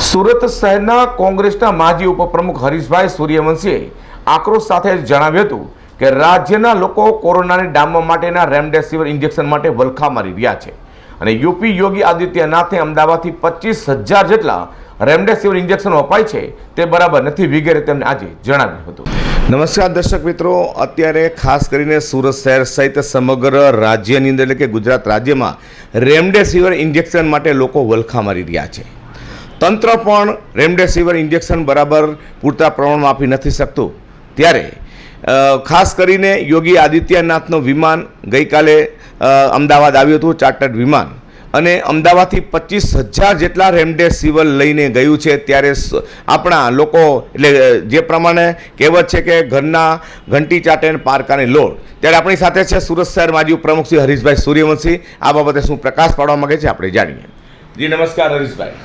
સુરત શહેરના કોંગ્રેસના માજી ઉપપ્રમુખ હરીશભાઈ સૂર્યવંશીએ આક્રોશ સાથે જણાવ્યું હતું કે રાજ્યના લોકો કોરોનાને ડામવા માટેના રેમડેસિવિર ઇન્જેક્શન માટે વલખા મારી રહ્યા છે. અને યુપી યોગી આદિત્યનાથે અમદાવાદથી પચીસ હજાર જેટલા રેમડેસિવિર ઇન્જેક્શનો અપાય છે તે બરાબર નથી વગેરે તેમણે આજે જણાવ્યું હતું. નમસ્કાર દર્શક મિત્રો, અત્યારે ખાસ કરીને સુરત શહેર સહિત સમગ્ર રાજ્યની અંદર એટલે કે ગુજરાત રાજ્યમાં રેમડેસિવિર ઇન્જેક્શન માટે લોકો વલખા મારી રહ્યા છે. તંત્ર પણ રેમડેસિવિર ઇન્જેક્શન બરાબર પૂરતા પ્રમાણમાં આપી નથી શકતું. ત્યારે ખાસ કરીને યોગી આદિત્યનાથનું વિમાન ગઈકાલે અમદાવાદ આવ્યું હતું, ચાર્ટર્ડ વિમાન. અને અમદાવાદથી પચીસ હજાર જેટલા રેમડેસિવિર લઈને ગયું છે. ત્યારે આપણા લોકો, એટલે જે પ્રમાણે કહેવત છે કે ઘરના ઘંટી ચાટે અને પારકાને લોડ ત્યારે આપણી સાથે છે સુરત શહેર માજી પ્રમુખ શ્રી હરીશભાઈ સૂર્યવંશી. આ બાબતે શું પ્રકાશ પાડવા માંગે છે, આપણે જાણીએ. જી, નમસ્કાર હરીશભાઈ.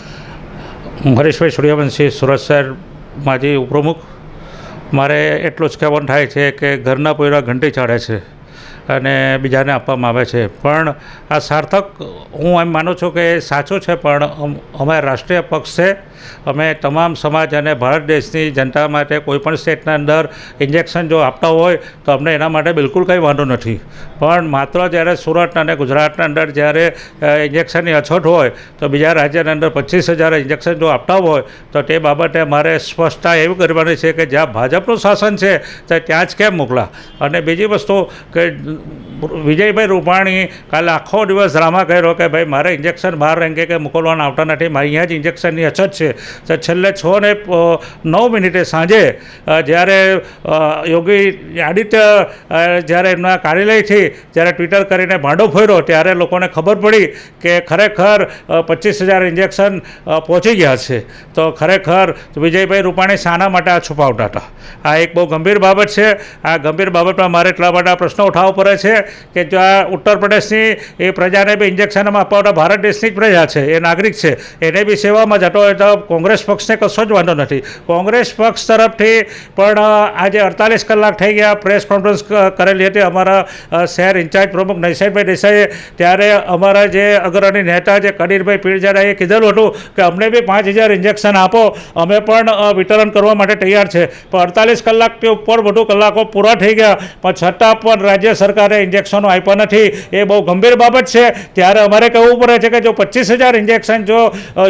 હું હરેશભાઈ સૂર્યવંશી, સુરત શહેરમાં જે ઉપપ્રમુખ. મારે એટલું જ કહેવાનું થાય છે કે ઘરના પોયરા ઘંટી ચાડે છે અને બીજાને આપવામાં આવે છે. પણ આ સાર્થક હું એમ માનું છું કે સાચું છે, પણ અમારા રાષ્ટ્રીય પક્ષ અમે તમામ સમાજ અને ભારત દેશની જનતા માટે કોઈપણ સ્ટેટના અંદર ઇન્જેક્શન જો આપતા હોય તો અમને એના માટે બિલકુલ કંઈ વાંધો નથી. પણ માત્ર જ્યારે સુરત અને ગુજરાતના અંદર જ્યારે ઇન્જેક્શનની અછત હોય તો બીજા રાજ્યના અંદર પચીસ હજાર ઇન્જેક્શન જો આપતા હોય તો તે બાબતે મારે સ્પષ્ટતા એવી કરવાની છે કે જ્યાં ભાજપનું શાસન છે તો ત્યાં જ કેમ મોકલા. અને બીજી વસ્તુ કે, વિજયભાઈ રૂપાણી કાલે આખો દિવસ ડ્રામા કર્યો કે ભાઈ મારે ઇન્જેક્શન બહાર રેંકે કે મોકલવાના આવતા નથી, મારી અહીંયા જ ઇન્જેક્શનની અછત છે. તો છેલ્લે છ ને નવ મિનિટે સાંજે જ્યારે યોગી આદિત્ય જ્યારે એમના કાર્યાલયથી, જ્યારે ટ્વિટર કરીને ભાંડો ફર્યો, ત્યારે લોકોને ખબર પડી કે ખરેખર પચીસ હજાર ઇન્જેક્શન પહોંચી ગયા છે. તો ખરેખર વિજયભાઈ રૂપાણી શાના માટે આ છુપાવતા હતા. આ એક બહુ ગંભીર બાબત છે. આ ગંભીર બાબતમાં મારે એટલા માટે પ્રશ્નો ઉઠાવવો પડે છે કે જો આ ઉત્તર પ્રદેશની, એ પ્રજાને બી ઇન્જેક્શનમાં અપાવતા ભારત દેશની જ પ્રજા છે, એ નાગરિક છે. એને બી સેવામાં જતો હોય તો કોંગ્રેસ પક્ષને કશો જ વાંધો નથી. કોંગ્રેસ પક્ષ તરફથી પણ આજે અડતાલીસ કલાક થઈ ગયા પ્રેસ કોન્ફરન્સ કરેલી હતી અમારા શહેર ઇન્ચાર્જ પ્રમુખ નૈસાઈભાઈ દેસાઈએ. ત્યારે અમારા જે અગ્રણી નેતા જે કડીરભાઈ પીરજારાએ કીધેલું હતું કે, અમને બી પાંચ હજાર ઇન્જેક્શન આપો. અમે પણ વિતરણ કરવા માટે તૈયાર છે. પણ અડતાલીસ કલાકથી ઉપર વધુ કલાકો પૂરા થઈ ગયા. પણ છતાં પણ રાજ્ય સરકારે ઇન્જેક્શનો આપ્યા નથી. એ બહુ ગંભીર બાબત છે. ત્યારે અમારે કહેવું પડે છે કે જો પચીસ હજાર ઇન્જેક્શન જો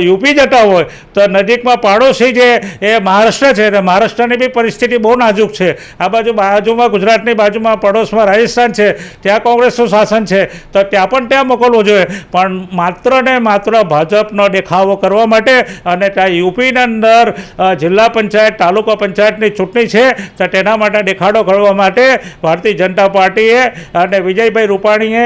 યુપી જતા હોય, તો નજીકમાં પાડોશી જે એ મહારાષ્ટ્ર છે ને મહારાષ્ટ્રની બી પરિસ્થિતિ બહુ નાજુક છે. આ બાજુ બાજુમાં ગુજરાતની બાજુમાં પડોશમાં રાજસ્થાન છે, ત્યાં કોંગ્રેસનું શાસન છે, તો ત્યાં પણ ત્યાં મોકલવું જોઈએ. પણ માત્ર ને માત્ર ભાજપનો દેખાવો કરવા માટે અને ત્યાં યુપીના અંદર જિલ્લા પંચાયત, તાલુકા પંચાયતની ચૂંટણી છે, તો તેના માટે દેખાડો કરવા માટે ભારતીય જનતા પાર્ટીએ અને વિજયભાઈ રૂપાણીએ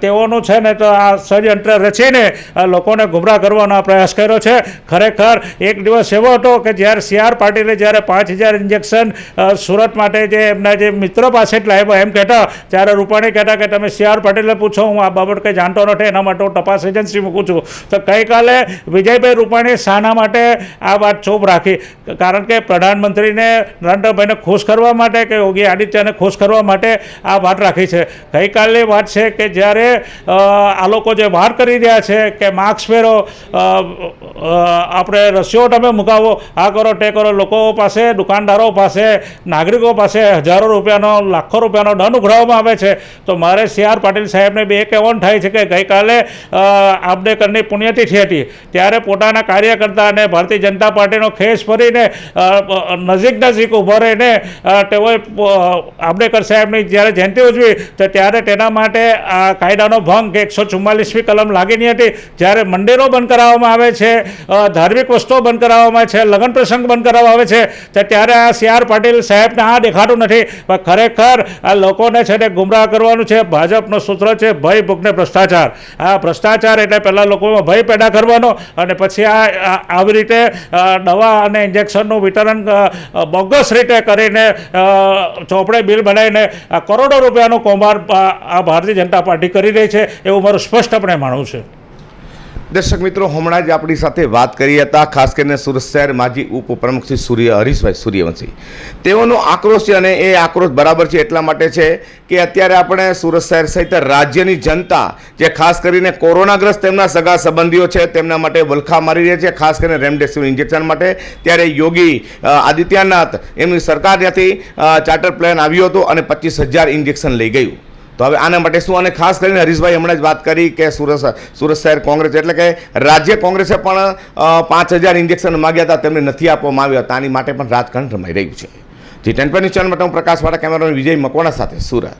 તેઓનું છે ને તો આ ષડયંત્ર રચીને લોકોને ગુમરાહ કરવાનો પ્રયાસ કર્યો છે. ખરેખર એક દિવસ એવો હતો કે જ્યારે સી આર પાટીલે જ્યારે પાંચ હજાર ઇન્જેક્શન સુરત માટે જે એમના જે મિત્રો પાસે જ લાવ્યા એમ કહેતા ત્યારે રૂપાણી કહેતા કે તમે સી આર પાટીલને પૂછો હું આ બાબત કંઈ જાણતો નથી એના માટે હું તપાસ એજન્સી મૂકું છું. તો ગઈકાલે વિજયભાઈ રૂપાણી શાના માટે આ વાત ચૂપ રાખી. કારણ કે પ્રધાનમંત્રીને નરેન્દ્રભાઈને ખુશ કરવા માટે કે યોગી આદિત્યને ખુશ કરવા માટે આ વાત રાખી છે. ગઈકાલની વાત છે કે જ્યારે આ લોકો જે વાત કરી રહ્યા છે કે માસ્ક અ, અ, આપણે રસીઓ તમે મુકાવો. આ કરો તે કરો. લોકો પાસે દુકાનદારો પાસે નાગરિકો પાસે હજારો રૂપિયાનો લાખો રૂપિયાનો દંડ ઉઘરાવવામાં આવે છે. તો મારે સી આર પાટીલ સાહેબને બે કહેવાનું થાય છે કે ગઈકાલે આબડેકરની પુણ્યતિથિ હતી. ત્યારે પોતાના કાર્યકર્તા અને ભારતીય જનતા પાર્ટીનો ખેસ ભરીને નજીક નજીક ઊભો રહીને તેઓએ આબડેકર સાહેબની જ્યારે જયંતિ ઉજવી તો ત્યારે તેના માટે આ કાયદાનો ભંગ એકસો ચુમ્માલીસમી કલમ લાગીની હતી. જ્યારે મંદિરો બંધ કરાવવામાં આવે છે અ, ધાર્મિક વસ્તુઓ બંધ કરાવવામાં છે, લગ્ન પ્રસંગ બંધ કરાવવામાં આવે છે, તો ત્યારે આ સી આર પાટીલ સાહેબને આ દેખાતું નથી. પણ ખરેખર આ લોકોને છે તે ગુમરાહ કરવાનું છે, ભાજપનો સૂત્ર છે, ભય ભૂખને ભ્રષ્ટાચાર. આ ભ્રષ્ટાચાર એટલે પહેલાં લોકોમાં ભય પેદા કરવાનો અને પછી આ આવી રીતે દવા અને ઇન્જેક્શનનું વિતરણ બોગસ રીતે કરીને ચોપડે બિલ બનાવીને, આ કરોડો રૂપિયાનું કૌભાંડ આ આ ભારતીય જનતા પાર્ટી કરી રહી છે, એવું મારું સ્પષ્ટપણે માનવું છે. દર્શક મિત્રો, હમણાં જ આપણી સાથે વાત કરી હતા, ખાસ કરીને સુરત શહેર માજી ઉપપ્રમુખ શ્રી સૂર્ય હરીશભાઈ સૂર્યવંશી. તેઓનો આક્રોશ છે અને એ આક્રોશ બરાબર છે એટલા માટે છે કે અત્યારે આપણે સુરત શહેર સહિત રાજ્યની જનતા, જે ખાસ કરીને કોરોનાગ્રસ્ત તેમના સગા સંબંધીઓ છે, તેમના માટે વલખા મારી રહ્યા છે, ખાસ કરીને રેમડેસિવિર ઇન્જેક્શન માટે. ત્યારે યોગી આદિત્યનાથ એમની સરકાર ત્યાંથી ચાર્ટર પ્લાન આવ્યો હતો અને પચીસ હજાર ઇન્જેક્શન લઈ ગયું. તો હવે આના માટે શું? અને ખાસ કરીને હરીશભાઈ હમણાં જ વાત કરી કે સુરત સુરત શહેર કોંગ્રેસ, એટલે કે રાજ્ય કોંગ્રેસે પણ પાંચ હજાર ઇન્જેક્શન માગ્યા હતા, તેમને નથી આપવામાં આવ્યા. હતા આની માટે પણ રાજકારણ રમાઈ રહ્યું છે. જી, ટેન ન્યૂઝ ચેનલ માટે હું પ્રકાશ કેમેરામેન વિજય મકવાણા સાથે, સુરત.